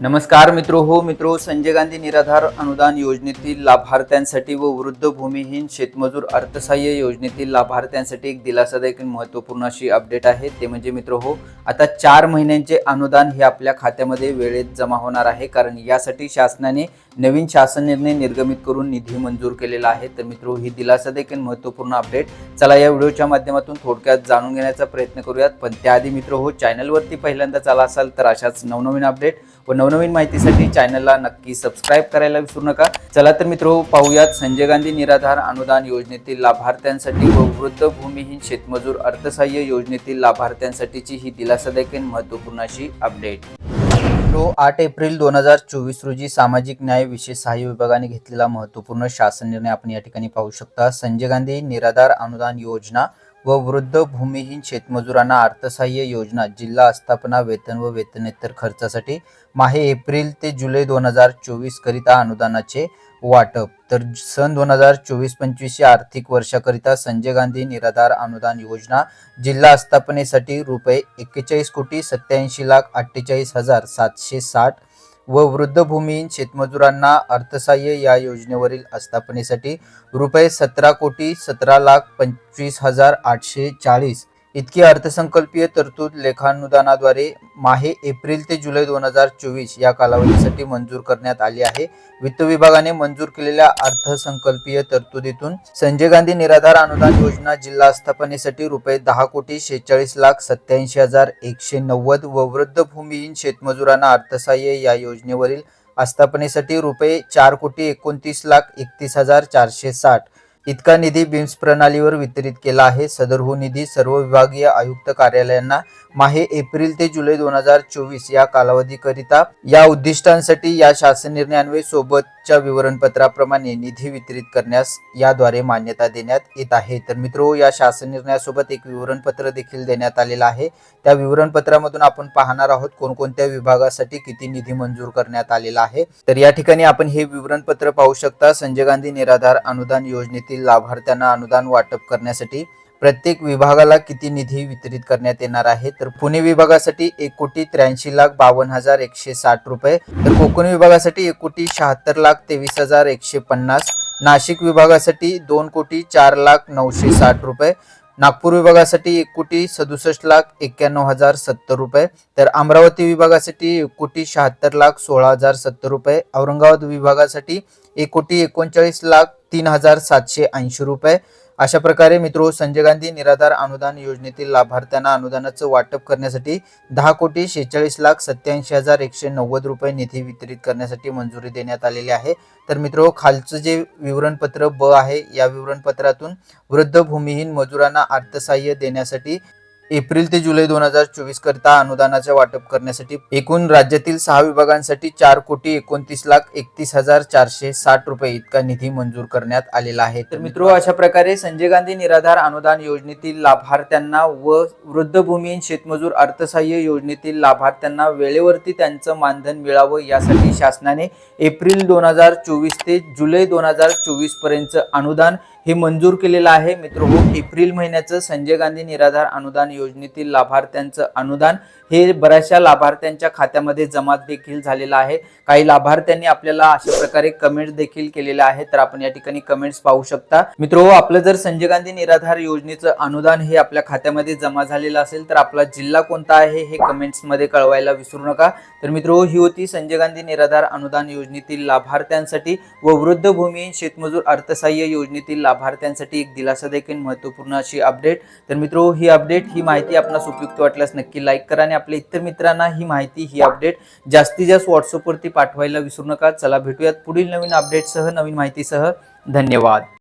नमस्कार मित्रो हो मित्रो संजय गांधी निराधार अनुदान योजनेतील लाभार्थ्यांसाठी व वृद्ध भूमिहीन शेतमजूर अर्थसहाय्य योजनेतील लाभार्थ्यांसाठी एक दिलासादायक महत्त्वपूर्ण अशी अपडेट आहे. ते म्हणजे मित्र हो आता चार महिन्यांचे अनुदान हे आपल्या खात्यामध्ये वेळेत जमा होणार आहे. कारण यासाठी शासनाने नवीन शासन निर्णय निर्गमित करून निधी मंजूर केलेला आहे. तर मित्रो ही दिलासादायक महत्त्वपूर्ण अपडेट चला या व्हिडिओच्या माध्यमातून थोडक्यात जाणून घेण्याचा प्रयत्न करूयात. पण त्याआधी मित्र हो चॅनलवरती पहिल्यांदाच आला असाल तर अशाच नवनवीन अपडेट व नवनवीन माहितीसाठी चॅनलला नक्की सबस्क्राईब करायला विसरू नका. चला तर मित्र पाहूयात संजय गांधी निराधार अनुदान योजनेतील लाभार्थ्यांसाठी व वृद्ध भूमिहीन शेतमजूर अर्थसहाय्य योजनेतील लाभार्थ्यांसाठीची ही दिलासादेखील आणि महत्त्वपूर्ण अशी अपडेट आठ एप्रिल दोन हजार चोवीस रोजी सामाजिक न्याय विशेष सहाय्य विभागाने घेतलेला महत्त्वपूर्ण शासन निर्णय आपण या ठिकाणी पाहू शकता. संजय गांधी निराधार अनुदान योजना व वृद्ध भूमिहीन शेतमजुरांना अर्थसहाय्य योजना जिल्हा आस्थापना वेतन व वेतनेतर खर्चासाठी माहे एप्रिल ते जुलै दोन हजार चोवीस करिता अनुदानाचे वाटप. तर सन दोन हजार चोवीस पंचवीस या आर्थिक वर्षाकरिता संजय गांधी निराधार अनुदान योजना जिल्हा आस्थापनेसाठी रुपये एक्केचाळीस कोटी सत्याऐंशी लाख अठ्ठेचाळीस हजार सातशे साठ व वृद्धभूमीहीन शेतमजुरांना अर्थसहाय्य या योजनेवरील आस्थापनेसाठी रुपये सतरा कोटी सतरा लाख पंचवीस हजार आठशे चाळीस इतकी अर्थसंकल्पीय तरतूद लेखानुदानाद्वारे माहे एप्रिल ते जुलै दोन हजार चोवीस या कालावधीसाठी मंजूर करण्यात आली आहे. वित्त विभागाने मंजूर केलेल्या अर्थसंकल्पीय तरतुदीतून संजय गांधी निराधार अनुदान योजना जिल्हा आस्थापनेसाठी रुपये दहा कोटी शेहेचाळीस लाख सत्याऐंशी हजार एकशे नव्वद व वृद्ध भूमिहीन शेतमजुरांना अर्थसहाय्य या योजनेवरील आस्थापनेसाठी रुपये चार कोटी एकोणतीस लाख एकतीस हजार चारशे साठ इतका निधी बिम्स प्रणालीवर वितरित केला आहे. सदरहू हो निधी सर्व विभागीय आयुक्त कार्यालयांना माहे एप्रिल ते जुलै दोन हजार चोवीस या कालावधीकरिता या उद्दिष्टांसाठी या शासन निर्णयान्वये सोबतच्या विवरणपत्राप्रमाणे निधी वितरित करण्यास याद्वारे मान्यता देण्यात येत आहे. तर मित्रो या शासन निर्णयासोबत एक विवरणपत्र देखील देण्यात आलेलं आहे. त्या विवरणपत्रामधून आपण पाहणार आहोत कोणकोणत्या विभागासाठी किती निधी मंजूर करण्यात आलेला आहे. तर या ठिकाणी आपण हे विवरणपत्र पाहू शकता. संजय गांधी निराधार अनुदान योजनेतील लाभार्थ्यांना अनुदान वाटप करण्यासाठी प्रत्येक विभागाला किती निधी वितरित करण्यात येणार आहे? तर पुणे विभागासाठी एक कोटी त्र्याऐंशी लाख बावन्न हजार एकशे साठ रुपये. तर कोकण विभागासाठी एक कोटी शहात्तर लाख तेवीस हजार एकशे पन्नास. नाशिक विभागासाठी दोन कोटी चार लाख नऊशे साठ रुपये. नागपूर विभागासाठी एक कोटी सदुसष्ट लाख एक्क्याण्णव हजार सत्तर रुपये. तर अमरावती विभागासाठी एक कोटी शहात्तर लाख सोळा हजार सत्तर रुपये. औरंगाबाद विभागासाठी एक कोटी एकोणचाळीस लाख तीन हजार सातशे ऐंशी रुपये. अशा प्रकारे मित्रो संजय गांधी निराधार अनुदान योजनेतील लाभार्थ्यांना अनुदानाचं वाटप करण्यासाठी दहा कोटी शेहेचाळीस लाख सत्याऐंशी हजार एकशे नव्वद रुपये निधी वितरित करण्यासाठी मंजुरी देण्यात आलेली आहे. तर मित्रो खालचं जे विवरणपत्र ब आहे या विवरणपत्रातून वृद्ध भूमिहीन मजुरांना अर्थसहाय्य देण्यासाठी एप्रिल ते जुलै दोन हजार चोवीस करता अनुदानाचे वाटप करण्यासाठी एकूण राज्यातील सहा विभागांसाठी चार कोटी एकोणतीस लाख एकतीस हजार चारशे साठ रुपये इतका निधी मंजूर करण्यात आलेला आहे. तर मित्रो अशा प्रकारे संजय गांधी निराधार अनुदान योजनेतील लाभार्थ्यांना व वृद्धभूमी शेतमजूर अर्थसहाय्य योजनेतील लाभार्थ्यांना वेळेवरती त्यांचं मानधन मिळावं यासाठी शासनाने एप्रिल दोन हजार चोवीस ते जुलै दोन हजार चोवीस पर्यंतचं अनुदान हे मंजूर केलेलं आहे. मित्र हो एप्रिल महिन्याचं संजय गांधी निराधार अनुदान योजनेतील लाभार्थ्यांचं अनुदान हे बऱ्याचशा लाभार्थ्यांच्या खात्यामध्ये जमा देखील झालेलं आहे. काही लाभार्थ्यांनी आपल्याला अशा प्रकारे कमेंट्स देखील केलेल्या आहेत. तर आपण या ठिकाणी कमेंट्स पाहू शकता. मित्र हो आपलं जर संजय गांधी निराधार योजनेचं अनुदान हे आपल्या खात्यामध्ये जमा झालेलं असेल तर आपला जिल्हा कोणता आहे हे कमेंट्समध्ये कळवायला विसरू नका. तर मित्र हो, ही होती संजय गांधी निराधार अनुदान योजनेतील लाभार्थ्यांसाठी व वृद्ध शेतमजूर अर्थसहाय्य योजनेतील लाभार्थ्यांसाठी एक दिलासा देखील महत्त्वपूर्ण अशी अपडेट तर मित्र ही अपडेट ही माहिती आपणास उपयुक्त वाटल्यास नक्की लाईक करा आणि आपल्या इतर मित्रांना ही माहिती ही अपडेट जास्तीत जास्त व्हॉट्सअपवरती पाठवायला विसरू नका. चला भेटूयात पुढील नवीन अपडेटसह नवीन माहितीसह. धन्यवाद.